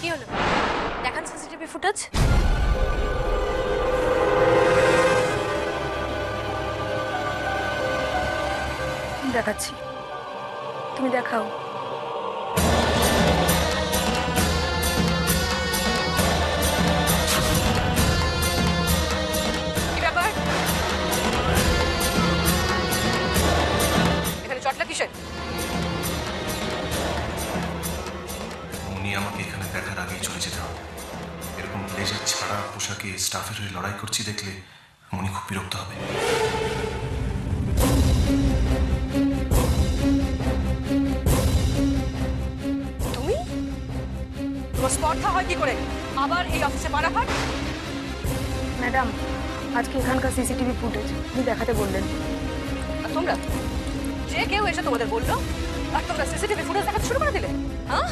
কি হলো? দেখান সিসিটিভি ফুটেজ। দেখাচ্ছি। তুমি দেখাও। ব্যাপার? এখানে চটলা কিসের? আগেই চলে যেতে হবে। এরকম ব্লেজার ছাড়া পোশাকে স্টাফের হয়ে লড়াই করছি দেখলে উনি খুব বিরক্ত হবে। তুমি? তোমার স্পর্ধা হয় কি করে? আবার এই অফিসে পারাফার ম্যাডাম আজকে এখানকার সিসিটিভি ফুটেজ আপনি দেখাতে বললেন। আর তোমরা? যে কেউ এসে তোমাদের বলল আর তোমরা সিসিটিভি ফুটেজ দেখাতে শুরু করে দিলে হ্যাঁ?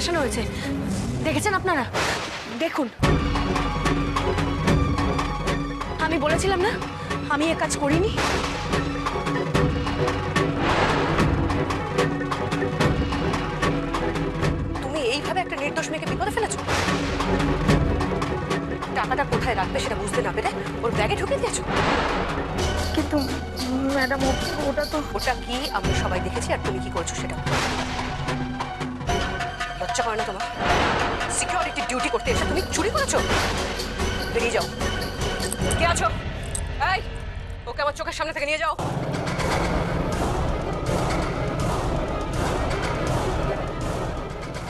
ভাসানো হয়েছে। দেখেছেন আপনারা? দেখুন। আমি বলেছিলাম না আমি এ কাজ করিনি। তুমি এইভাবে একটা নির্দোষ মেয়েকে বিপদে ফেলেছো? টাকাটা কোথায় রাখবে সেটা বুঝতে না পেরে ওর ব্যাগে ঢুকে দিয়েছ? কিন্তু ম্যাডাম ওটা তো ওটা কি? আমরা সবাই দেখেছি আর তুমি কি করছ সেটা? লজ্জা করে না তোমার। সিকিউরিটি ডিউটি করতে এসে তুমি চুরি করেছ? বেরিয়ে যাও। কে আছো? এই, ওকে আমার চোখের সামনে থেকে নিয়ে যাও।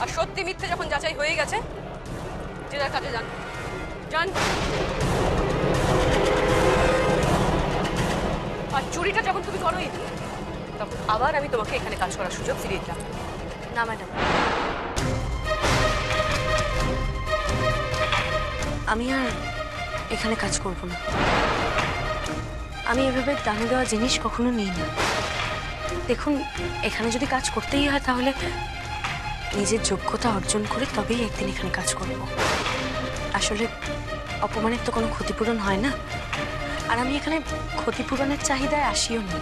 আর সত্যি মিথ্যে যখন যাচাই হয়ে গেছে, যে যার কাছে যান। যান। আর চুরিটা যখন তুমি করোই, তখন আবার আমি তোমাকে এখানে কাজ করার সুযোগ ফিরিয়ে দিলাম। না, ম্যাডাম। আমি আর এখানে কাজ করব না। আমি এভাবে দানে দেওয়া জিনিস কখনো নিই না। দেখুন, এখানে যদি কাজ করতেই হয় তাহলে নিজের যোগ্যতা অর্জন করে তবেই একদিন এখানে কাজ করব। আসলে অপমানের তো কোনো ক্ষতিপূরণ হয় না। আর আমি এখানে ক্ষতিপূরণের চাহিদায় আসিও নি।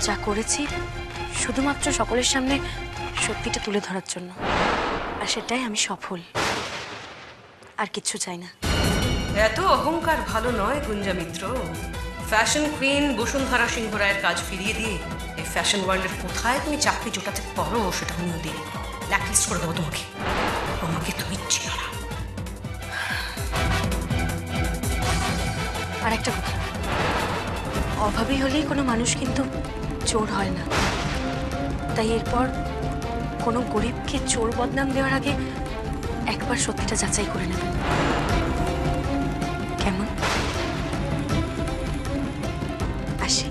যা করেছি শুধুমাত্র সকলের সামনে সত্যিটা তুলে ধরার জন্য। আর সেটাই আমি সফল। আর কিচ্ছু চাই না। এত অহংকার ভালো নয় গুঞ্জা মিত্র। ফ্যাশন কুইন বসুন্ধরা সিংহ রায়ের কাজ ফিরিয়ে দিয়ে এই ফ্যাশন ওয়ার্ল্ডের কোথায় তুমি চাকরি জোটাতে পারো সেটা আমি দিয়ে ব্ল্যাকলিস্ট করে দেবো তোমাকে। আমাকে তুমি না আর একটা কথা। অভাবী হলেই কোনো মানুষ কিন্তু চোর হয় না। তাই এরপর কোনো গরিবকে চোর বদনাম দেওয়ার আগে একবার সত্যিটা যাচাই করে নেবেন। কেমন? আসি।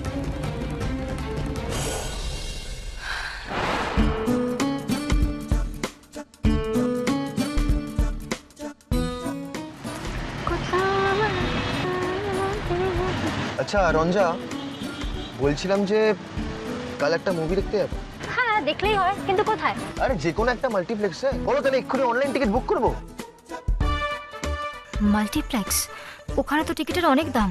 আচ্ছা রঞ্জা, বলছিলাম যে কাল একটা মুভি দেখতে যাব। দেখলেই হয় কিন্তু কোথায়? আরে যে কোনো একটা মাল্টিপ্লেক্সে বলো তাহলে এক্ষুনি অনলাইন টিকিট বুক করব? মাল্টিপ্লেক্স ওখানে তো টিকিটের অনেক দাম।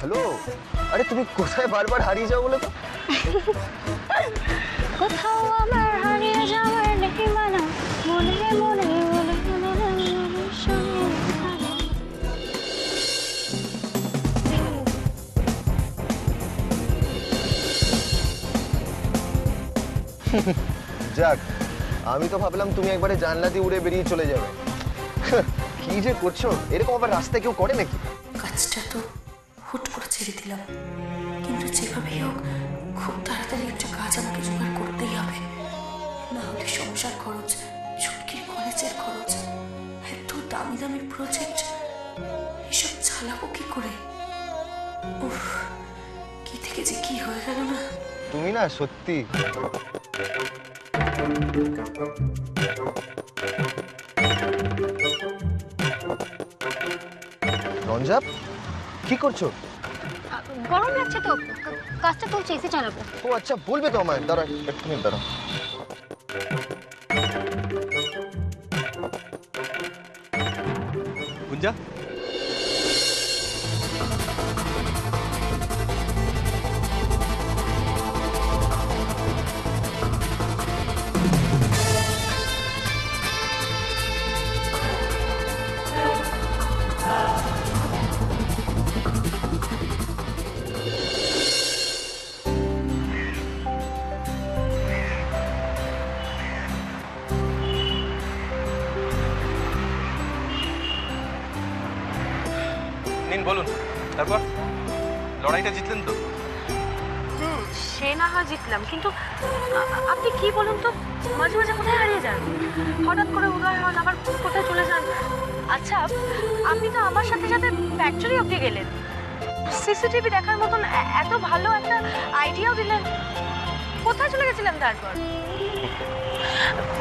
হ্যালো আরে তুমি কোথায় বারবার হারিয়ে যাও বলে তো? যাক, আমি তো ভাবলাম তুমি একবারে জানলা দিয়ে উড়ে বেরিয়ে চলে যাবে। কি যে করছ? এরকম আবার রাস্তায় কেউ করে নাকি? কাজটা তো হুট করে ছেড়ে দিলাম। কিন্তু যেভাবেই হোক, খুব তাড়াতাড়ি একটা কাজ আমাকে জোগাড় করতেই হবে। না হলে সংসার খরচ ছুটকির কলেজের খরচ, এত দামি দামি প্রজেক্ট এসব চালাবো কি করে? উফ, কি থেকে যে কি হয়ে গেল না? তুমি না সত্যি। রঞ্জাব কি করছ? গরম লাগছে তো। কাজটা তুলছি এসে চালাবো ও আচ্ছা বলবে তো আমায়। দাঁড়া একটু মিনিট দাঁড়া গুঞ্জা? বলুন, তারপর? লড়াইটা জিতলেন তো? সে না হয় জিতলাম, কিন্তু আপনি কি বলুন তো? মাঝে মাঝে কোথায় হারিয়ে যান? হঠাৎ করে উদয় হন, আবার কোথায় চলে যান? আচ্ছা আপনি তো আমার সাথে সাথে ফ্যাক্টরি অব্দি গেলেন। সিসিটিভি দেখার মতন এত ভালো একটা আইডিয়াও দিলেন। কোথায় চলে গেছিলেন তারপর?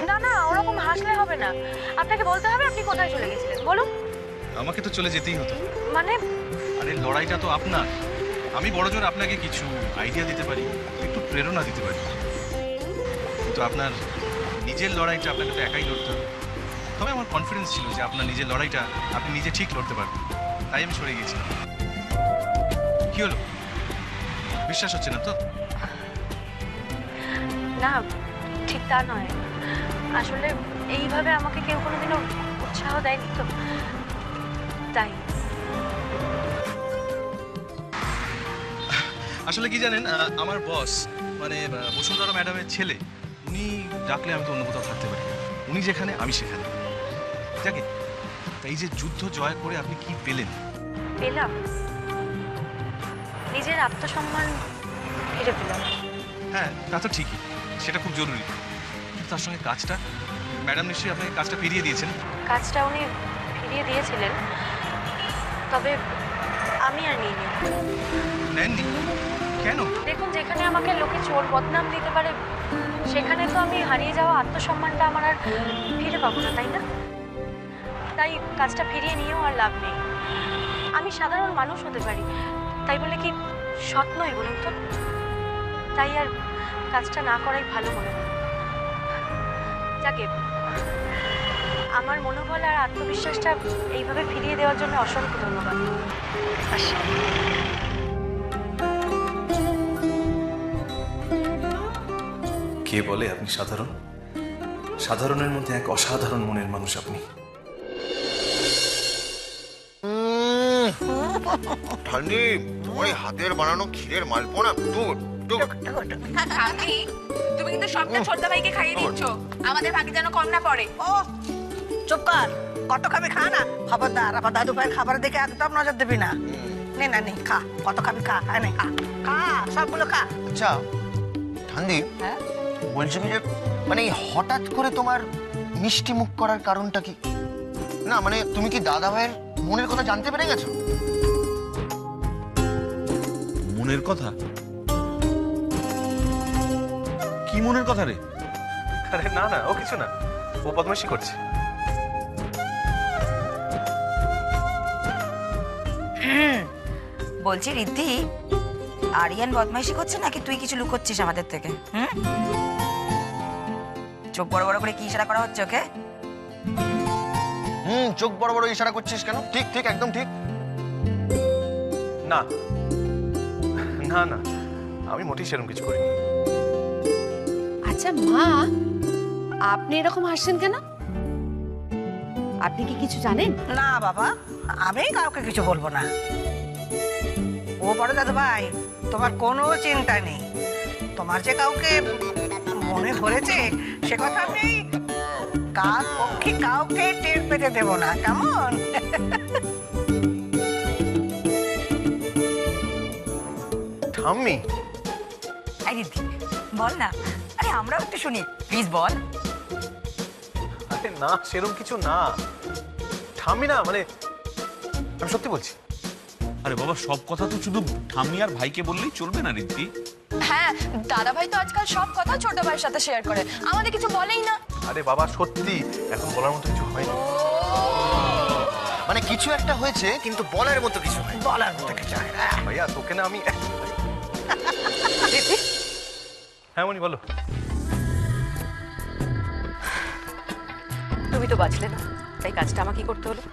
না না, ওরকম হাসলে হবে না। আপনাকে বলতে হবে আপনি কোথায় চলে গেছিলেন, বলুন। আমাকে তো চলে যেতেই হতো। মানে? আরে লড়াইটা তো আপনার। আমি বড় জোর আপনাকে কিছু আইডিয়া দিতে পারি একটু প্রেরণা দিতে পারি। কিন্তু আপনার নিজের লড়াইটা আপনাকে তো একাই লড়তে হবে। তবে আমার কনফিডেন্স ছিল যে আপনার নিজের লড়াইটা আপনি নিজে ঠিক লড়তে পারবেন। তাই আমি সরে গিয়েছিলাম। কি হলো? বিশ্বাস হচ্ছে না তো? না ঠিক তা নয়। আসলে এইভাবে আমাকে কেউ কোনোদিনও উৎসাহ দেয়নি তো। তাই। আসলে কি জানেন আমার বস মানে বসুন্ধরা ম্যাডামের ছেলে উনি ডাকলে আমি তো অন্য কোথাও থাকতে পারি। উনি যেখানে আমি সেখানে। যাকে তা এই যে যুদ্ধ জয় করে আপনি কি পেলেন? পেলাম। নিজের আত্মসম্মান ফিরে পেলাম। হ্যাঁ তা তো ঠিকই সেটা খুব জরুরি। কিন্তু তার সঙ্গে কাজটা? ম্যাডাম নিশ্চয়ই আপনাকে কাজটা ফিরিয়ে দিয়েছেন। কাজটা উনি ফিরিয়ে দিয়েছিলেন। তবে আমি আর নিইনি নেননি কেন? দেখুন যেখানে আমাকে লোকে চোর বদনাম দিতে পারে সেখানে তো আমি হারিয়ে যাওয়া আত্মসম্মানটা আমার আর ফিরে পাবো না তাই না? তাই কাজটা ফিরিয়ে নিয়েও আর লাভ নেই। আমি সাধারণ মানুষ হতে পারি তাই বলে কি সৎ নই বলুন তো? তাই আর কাজটা না করাই ভালো মনে হয়। যাকে আমার মনোবল আর আত্মবিশ্বাসটা এইভাবে ফিরিয়ে দেওয়ার জন্য অসংখ্য ধন্যবাদ। আসি। কে বলে আপনি সাধারণ? সাধারণের মধ্যে এক অসাধারণ মনের মানুষ আপনি। ঠান্ডি ওই হাতের বানানো ক্ষীরের মালপোনা কাকি তুমি কিন্তু সবটা ছোটদা ভাইকে খাইয়ে দিচ্ছ। আমাদের ভাগে যেন কম না পড়ে। ও চুপ কর। কত খাবি খা না? খবরদার আবার দাদু ভাইয়ের খাবার দিকে একদম নজর দিবি না। নে না নে খা। কত খাবি খা হ্যাঁ নে খা। খা সবগুলো খা। আচ্ছা ঠান্ডি হ্যাঁ? বলছি কি যে মানে হঠাৎ করে তোমার মিষ্টি মুখ করার কারণটা কি? না মানে তুমি কি দাদা ভাইয়ের মনের কথা জানতে পেরে গেছো? মনের কথা? কি মনের কথা রে? আরে না না ও কিছু না। ও বদমাশি করছে। বলছি রিদ্ধি আরিয়ান বদমাইশি করছে নাকি তুই কিছু লুকোচ্ছিস আমাদের থেকে হুম? চোখ বড় বড় করে কি ইশারা করা হচ্ছে ওকে? হুম চোখ বড় বড় ইশারা করছিস কেন? ঠিক ঠিক একদম ঠিক। না না না আমি মোটেই সেরকম কিছু করিনি। আচ্ছা মা আপনি এরকম হাসছেন কেন? আপনি কি কিছু জানেন? না বাবা আমি কাউকে কিছু বলব না। ও বড় দাদু ভাই তোমার কোনো চিন্তা নেই। তোমার যে কাউকে মনে ধরেছে সে কথা আমি কার পক্ষে কাউকে টের পেতে দেব না কেমন? ঠাম্মি। এই রিদ্ধি বল না। আরে আমরাও একটু শুনি প্লিজ বল। আরে না সেরকম কিছু না। ঠাম্মি না মানে আমি সত্যি বলছি। আরে বাবা সব কথা তো শুধু ঠাম্মি আর ভাইকে বললেই চলবে না রিদ্ধি হ্যাঁ দাদা ভাই তো আজকাল সব কথা ছোট ভাইয়ের সাথে শেয়ার করে। আমাদের কিছু বলেই না। আরে বাবা সত্যি এখন বলার মতো কিছু হয়নি। মানে কিছু একটা হয়েছে কিন্তু বলার মতো কিছু হয় বলার মতো কিছু হয় না। ভাইয়া তোকে না আমি হ্যাঁ মনি বলো। তুমি তো বাঁচলে না। তাই কাজটা আমাকে করতে হলো।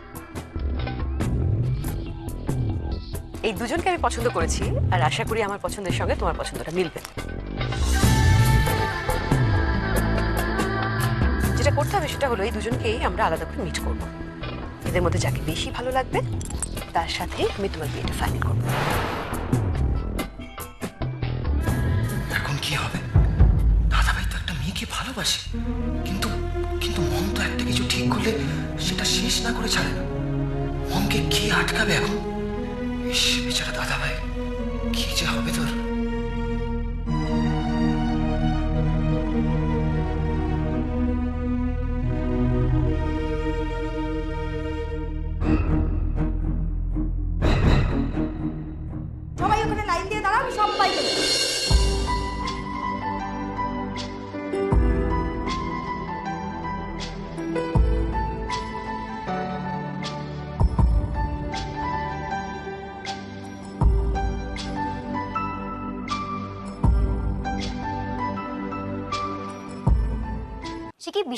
এই দুজনকে আমি পছন্দ করেছি আর আশা করি আমার পছন্দের সঙ্গে তোমার পছন্দটা মিলবে। যেটা করতে হবে সেটা হলো এই দুজনকেই আমরা আলাদা করে মিট করব। এদের মধ্যে যাকে বেশি ভালো লাগবে, তার সাথেই আমি তোমার বিয়েটা ফাইনাল করব। এখন কি হবে? দাদাভাই তো একটা মেয়েকে ভালোবাসে, কিন্তু কিন্তু মম তো একটা কিছু ঠিক করলে সেটা শেষ না করে ছাড়ে না। মমকে কে আটকাবে এখন? বেচারা দাদাভাই, কি যে হবে তোর? সবাই ওখানে লাইন দিয়ে দাঁড়াও, আমি সবাই সে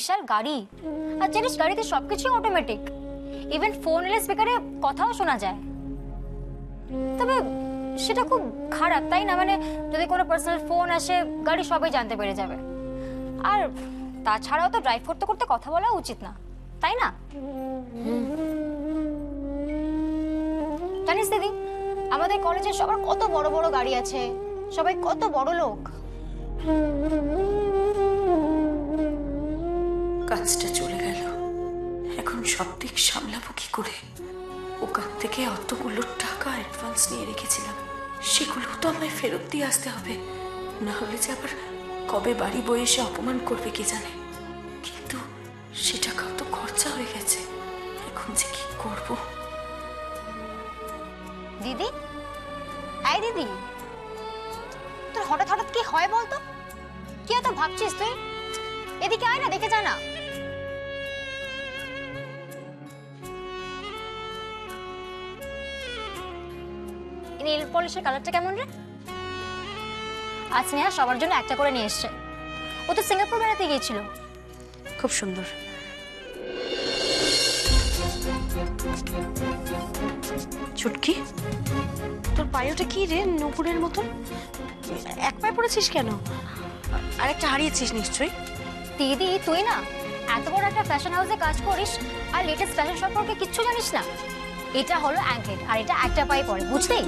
বিশাল গাড়ি। আর জানিস, গাড়িতে সবকিছু অটোমেটিক ইভেন ফোন এলে স্পিকারে কথাও শোনা যায়। তবে সেটা খুব খারাপ, তাই না? মানে যদি কোনো পার্সোনাল ফোন আসে, গাড়ি সবাই জানতে পেরে যাবে। আর তাছাড়াও তো ড্রাইভ করতে করতে কথা বলা উচিত না, তাই না? জানিস দিদি, আমাদের কলেজে সবার কত বড় বড় গাড়ি আছে, সবাই কত বড় লোক। কাজটা চলে গেল। এখন সব দিক সামলাবো কি করে? ওখান থেকে অতগুলো টাকা অ্যাডভান্স নিয়ে রেখেছিলাম। সেগুলো তো আমায় ফেরত দিয়ে আসতে হবে। না হলে যে আবার কবে বাড়ি বয়ে এসে অপমান করবে কে জানে? কিন্তু সে টাকাও তো খরচা হয়ে গেছে। এখন যে কি করব? দিদি? এই দিদি! তোর হঠাৎ হঠাৎ কি হয় বলতো? কি এত ভাবছিস তুই? এদিকে আয় না, দেখে যা নেল পলিশের কালারটা কেমন রে? আজ নেহা সবার জন্য একটা করে নিয়ে এসছে। ও তো সিঙ্গাপুর বেড়াতে গিয়েছিল। খুব সুন্দর। ছুটকি? তোর পায়োটা কি রে নুপুরের মতন এক পায়ে পড়েছিস কেন? আরেকটা হারিয়েছিস নিশ্চয়ই। দিদি তুই না এত বড় একটা ফ্যাশন হাউসে কাজ করিস আর লেটেস্ট ফ্যাশন সম্পর্কে কিচ্ছু জানিস না। এটা হলো অ্যাঙ্কেট আর এটা একটা পায়ে পড়ে বুঝলি?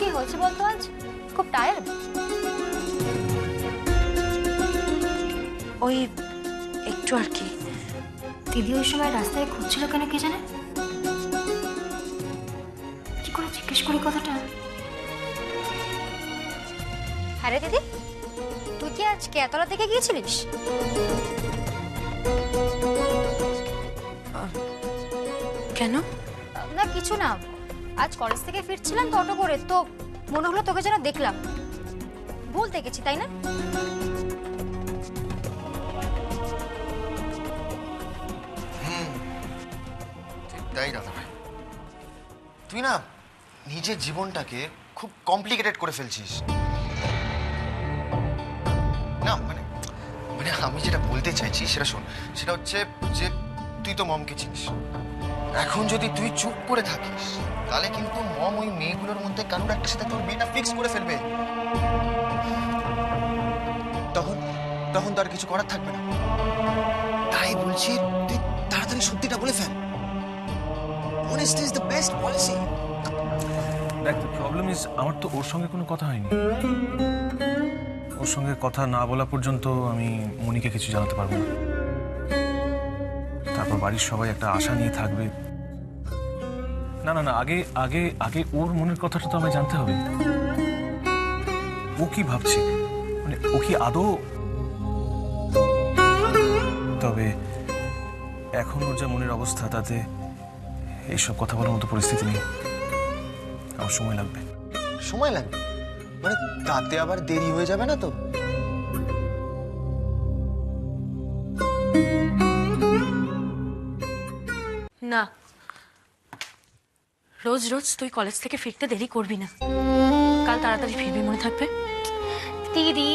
কি হয়েছে বলতো আজ? খুব টায়ার্ড ওই একটু আর কি। দিদি ওই সময় রাস্তায় খুঁজছিল কেন কে জানে? কি করে জিজ্ঞেস করি কথাটা? হ্যাঁ দিদি তুই কি আজ কেতলা থেকে গিয়েছিলিস? কেন? না কিছু না। আজ কলেজ থেকে ফিরছিলাম তো অটো করে, তো মনে হলো তোকে যেন দেখলাম। ভুল দেখেছি, তাই না? তাই না নিজের জীবনটাকে খুব কমপ্লিকেটেড করে ফেলছিস। না মানে মানে আমি যেটা বলতে চাইছি, সেটা শোন, সেটা হচ্ছে যে তুই তো মমকে চিনিস। এখন যদি তুই চুপ করে থাকিস, তাহলে কিন্তু মম ওই মেয়েগুলোর মধ্যে কারোর একটা সাথে তোর বিয়েটা ফিক্স করে ফেলবে। তখন তখন তো আর কিছু করার থাকবে না। তাই বলছি, তুই তাড়াতাড়ি সত্যিটা বলে ফেল। Honesty is the best policy দেখ প্রবলেম ইজ আমার তো ওর সঙ্গে কোনো কথা হয়নি। ওর সঙ্গে কথা না বলা পর্যন্ত আমি মনিকে কিছু জানাতে পারব না। তারপর বাড়ির সবাই একটা আশা নিয়ে থাকবে। না না না, আগে আগে আগে ওর মনের কথাটা তো আমায় জানতে হবে। ও কি ভাবছে? মানে ও কি আদৌ? তবে এখন ওর যা মনের অবস্থা, তাতে এইসব কথা বলার মতো পরিস্থিতি নেই। আমার সময় লাগবে। সময় লাগবে? মানে তাতে আবার দেরি হয়ে যাবে না তো? রোজ রোজ তুই কলেজ থেকে ফিরতে দেরি করবি না। কাল তাড়াতাড়ি ফিরবি মনে থাকবে? দিদি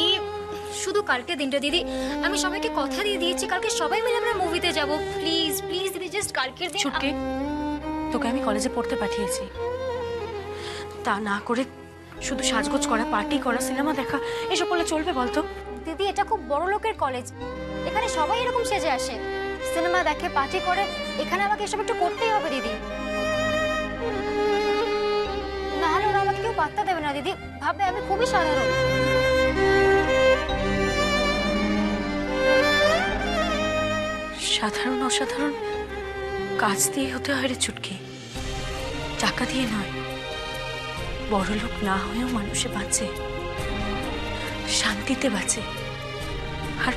শুধু কালকে দিনটা দিদি। আমি সবাইকে কথা দিয়ে দিয়েছি কালকে সবাই মিলে আমরা মুভিতে যাব। প্লিজ প্লিজ দিদি জাস্ট কালকের দিন ছুটকে তোকে আমি কলেজে পড়তে পাঠিয়েছি। তা না করে শুধু সাজগোজ করা পার্টি করা সিনেমা দেখা এসব করলে চলবে বলতো? দিদি এটা খুব বড় লোকের কলেজ এখানে সবাই এরকম সেজে আসে। সিনেমা দেখে পার্টি করে এখানে আমাকে এসব একটু করতেই হবে দিদি। পাত্তা দেবে না দিদি। ভাববে আমি খুবই সাধারণ। সাধারণ অসাধারণ কাজ দিয়ে হতে হয় রে চুটকি। টাকা দিয়ে নয় বড়লোক না হয়েও মানুষে বাঁচে শান্তিতে বাঁচে আর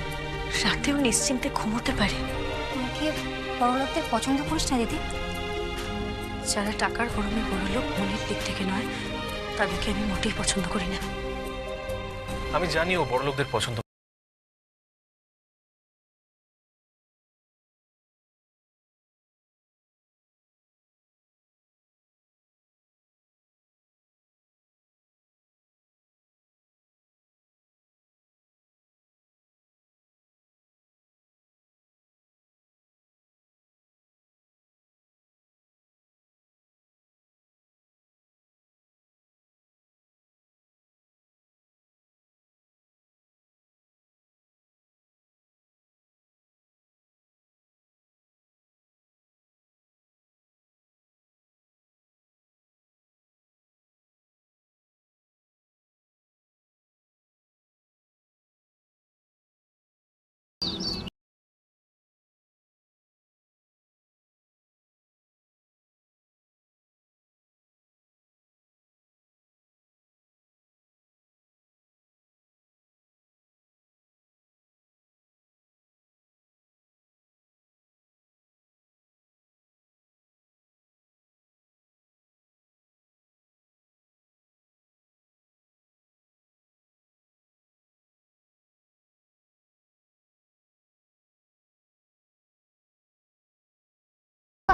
রাতেও নিশ্চিন্তে ঘুমোতে পারে। তুই কি বড় লোকদের পছন্দ করিস না দিদি? যারা টাকার গরমে বড়লোক মনের দিক থেকে নয় তাদেরকে আমি মোটেই পছন্দ করি না। আমি জানি ও বড় লোকদের পছন্দ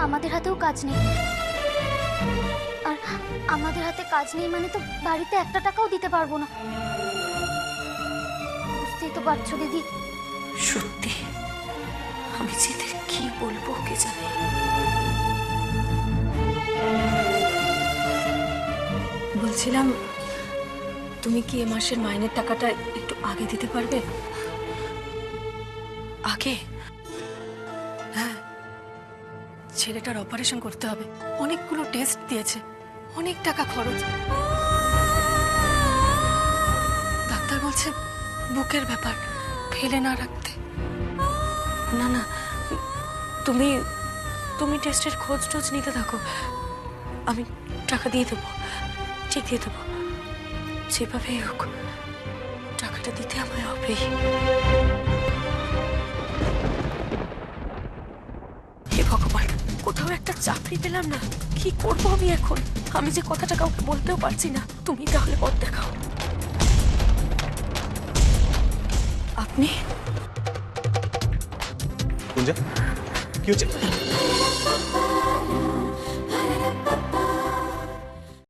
আমাদের হাতেও কাজ নেই। আর আমাদের হাতে কাজ নেই মানে তো বাড়িতে একটা টাকাও দিতে পারব না। বুঝতেই তো পারছ দিদি। সত্যি? আমি যে এদের কি বলব কে জানে? বলছিলাম, তুমি কি এ মাসের মাইনের টাকাটা একটু আগে দিতে পারবে? আগে? ছেলেটার অপারেশন করতে হবে। অনেকগুলো টেস্ট দিয়েছে। অনেক টাকা খরচ। ডাক্তার বলছে, বুকের ব্যাপার, ফেলে না রাখতে। না না, তুমি তুমি টেস্টের খোঁজ টোজ নিতে থাকো। আমি টাকা দিয়ে দেবো। ঠিক দিয়ে দেবো। যেভাবেই হোক, টাকাটা দিতে আমায় হবেই কোথাও একটা চাকরি পেলাম না। কি করব আমি এখন? আমি যে কথাটা কাউকে বলতেও পারছি না। তুমি তাহলে পথ দেখাও। আপনি? কি হচ্ছে?